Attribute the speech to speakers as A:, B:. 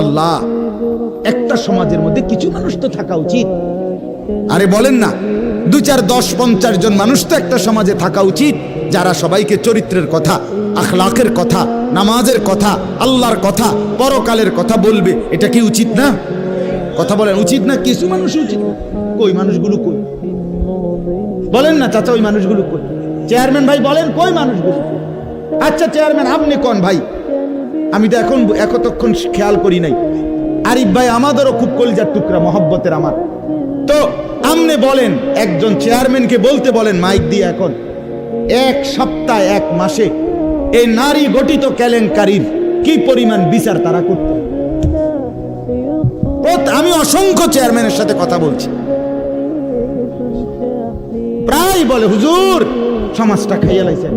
A: আল্লাহ, একটা সমাজের মধ্যে কিছু মানুষ তো থাকা উচিত। আরে বলেন না, দু চার দশ পঞ্চাশ জন মানুষ তো একটা সমাজে থাকা উচিত, যারা সবাইকে চরিত্রের কথা আখলাকের কথা, নামাজের কথা, আল্লাহর কথা, পরকালের কথা বলবে। এটা কি উচিত না? কথা বলেন, উচিত না কিছু মানুষ উচিত? কই মানুষগুলো কই? বলেন না চাচা, ওই মানুষগুলো কই? চেয়ারম্যান ভাই বলেন, কই মানুষগুলো আচ্ছা চেয়ারম্যান আপনি কোন ভাই? আমি তো এখন একতক্ষণ খেয়াল করি নাই। আরিফ ভাই আমাদেরও খুব কলিজার টুকরা, মহব্বতের আমার। তো আমনে বলেন, একজন চেয়ারম্যানকে বলতে বলেন মাইক দিয়ে এখন। এক সপ্তাহ, এক মাসে, এই নারী গঠিত কেলেঙ্কারির কি পরিমাণ বিচার তারা করত? আমি অসংখ্য চেয়ারম্যানের সাথে কথা বলছি। প্রায় বলে, হুজুর, সমাজটা খাইয়া লাইছেন।